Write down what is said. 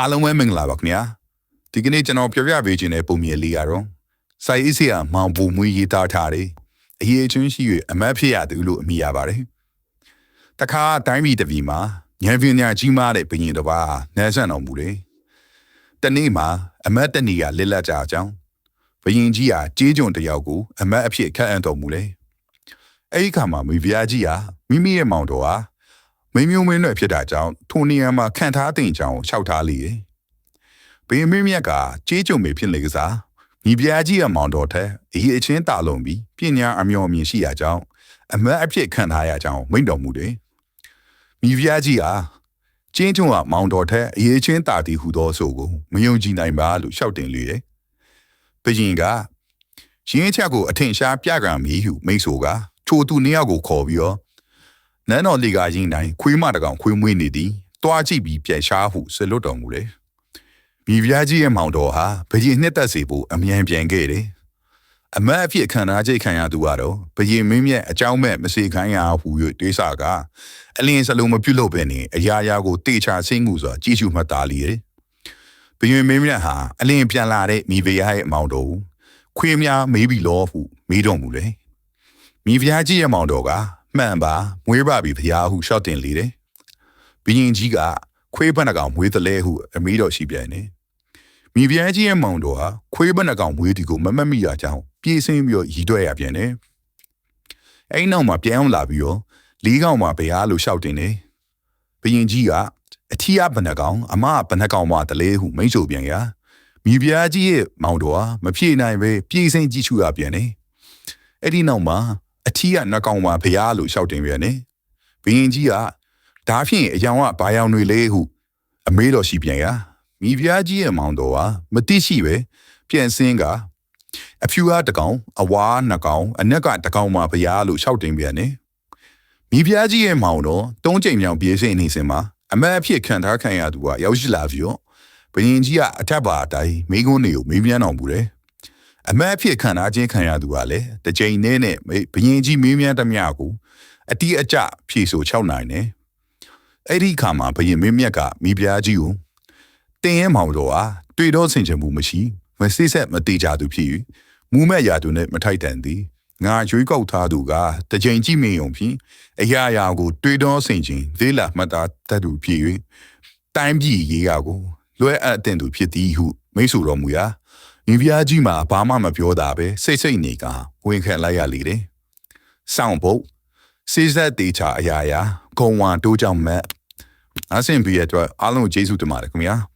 အားလုံးပဲမင်္ဂလာပါခင်ဗျာဒီကနေ့ကျွန်တော်ပြောပြပေးခြင်းတဲ့ပုံမြင်လေးကတော့စိုက်အစ်စီယာမောင်ပူမွေးရေးသားထားတယ်အရေးချင်းရှိ၍အမတ်ဖြစ်ရသူလို့အမိရပါတယ်တခါတိုင်းပြည်တစ်ပြည်မှာညံပြင်းညာကြီးမားတဲ့ဘရင်တစ်ပါးနယ်ဆန့်တော်မူတယ်တနေ့မှာအမတ်တနေရလစ်လက်ကြအကြောင်းဘရင်ကြီးဟာကြေးကြုံတစ်ယောက်ကိုအမတ်အဖြစ်ခန့်အပ်တော်မူတယ်အဲ့ဒီခါမှာမိဖုရားကြီးဟာမိမိရဲ့မောင်တော်ဟာ မင်းမျိုးမင်းတွေဖြစ်တာကြောင့်ထိုနေရာမှာခံထားတဲ့အကြောင်းကိုလျှောက်ထားလေတယ်။ဘင်းမင်းမြက်ကကြေးကြုံမေဖြစ်လေကစားမိဖုရားကြီးရဲ့မောင်တော်ထက်အရေးအချင်းတာလုံးပြီးပညာအမျော်အမြင်ရှိရာကြောင့်အမတ်အဖြစ်ခံထားရကြောင်းမိန့်တော်မူတယ်။မိဖုရားကြီးဟာကျင်းချုံကမောင်တော်ထက်အရေးချင်းတာတီဟူသောဆိုကိုမယုံကြည်နိုင်ပါလို့ရှောက်တင်လေတယ်။ဘရင်ကရင်းချက်ကိုအထင်ရှားပြကံမီဟုမိတ်ဆိုကထိုသူနှစ်ယောက်ကိုခေါ်ပြီးတော့ နန်းတော်လေကရင်တိုင်းခွေးမတကောင်ခွေးမွေးနေသည်တွားကြည့်ပြီးပြန်ရှားဟုဆွလွတ်တော်မူတယ်။မိဖုရားကြီးရဲ့မောင်တော်ဟာဘရင်နှစ်သက်စေဖို့အမြန်ပြန်ခဲ့တယ်။အမတ်အဖြစ်ခံထားချိန်ခံရသူကတော့ဘရင်မင်းမြတ်အကြောင်းမဲ့မစေခိုင်းရဟု၍တွေးဆကအလင်းစလုံးမပြုတ်လို့ပဲနေအရာရာကိုတေချာဆင်းမှုစွာကြည့်ရှုမှတ်သားလီတယ်။ဘရင်မင်းမြတ်ဟာအလင်းပြန်လာတဲ့မိဖုရားရဲ့မောင်တော်ကိုခွေးများမေးပြီလောဟုမေးတော်မူတယ်။မိဖုရားကြီးရဲ့မောင်တော်က မှန်ပါမွေးပါပြီဖရားဟုရှောက်တင်လေတယ်။ဘရင်ကြီးကခွေးဘက်နှကောင်မွေးသလဲဟုအမေးတော်ရှိပြန်တယ်။မိဖုရားကြီးရဲ့မောင်တော်ဟာခွေးဘက်နှကောင်မွေးဒီကိုမမတ်မိရကြောင်းပြေးဆင်းပြီးတော့ရီတွဲရပြန်တယ်။အဲ့နောက်မှာပြန်အောင်လာပြီးတော့လေးကောင်မှာဘုရားလို့ရှောက်တင်တယ်။ဘရင်ကြီးကအထီးအဘနှကောင်အမဘနှကောင်မှာတလဲဟုမိန့်ဆိုပြန်ရာမိဖုရားကြီးရဲ့မောင်တော်ဟာမဖြေနိုင်ပဲပြေးဆင်းကြည့်ရှုရပြန်တယ်။အဲ့ဒီနောက်မှာ အထီးကနှကောင်မှာဖျားလို့ရှောက်တင်ပြန်တယ်။ဘရင်ကြီးကဒါဖြင့်အယောင်ကဘာယောင်တွေလဲဟုအမေးတော်ရှိပြန်ရ။မိဖုရားကြီးရဲ့မောင်တော်ဟာမတိရှိပဲပြန်စင်းကအဖြူအားတကောင်အဝါနှကောင်အနက်ကတကောင်မှာဖျားလို့ရှောက်တင်ပြန်တယ်။မိဖုရားကြီးရဲ့မောင်တော်တုံးချိန်မြောင်ပြေးစိနေစင်မှာအမတ်အဖြစ်ခံထားခံရသူကရောက်ရှိလာပြီးတော့ဘရင်ကြီးကအထက်ပါအတိုင်းမိကုန်းတွေကိုမေးမြန်းတော်မူတယ်။ အမတ်အဖြစ်ခံထားခြင်းခံရသူကလည်းတစ်ချိန်နဲ့နဲ့ဘရင်ကြီးမေးမြန်းသမျှကိုအတီးအကျဖြေဆို6နိုင်တယ်။အဲ့ဒီခါမှာဘရင်မင်းမြတ်ကမိဖုရားကြီးကိုတင်းရဲမောင်တော်ဟာတွေ့တော့ဆင်ခြင်မှုမရှိမစိဆက်မတိကြသူဖြစ်၍မူးမဲ့ရာသူနဲ့မထိုက်တန်သည်ငါရွေးကောက်ထားသူကတစ်ချိန်ကြည့်မြင်ုံဖြင့်အရာရာကို တွေ့တော့ဆင်ခြင်သေးလာမှတ်သားတတ်သူဖြစ်၍တိုင်းပြည်ရေးရာကိုလွဲအပ်တဲ့သူဖြစ်သည်ဟုမိတ်ဆိုတော်မူရာ မိဖုရားကြီးမှာဘာမှမပြောတာပဲစိတ်စိတ်နေကဝင်ခံလိုက်ရလေတယ်။စောင့်ဖို့စေစက်တေချာအရာရာဂုံဝါတိုးကြောင့်မက်အဆင်ပြေရတဲ့အတွက်အားလုံးကိုကျေးဇူးတင်ပါတယ်ခင်ဗျာ။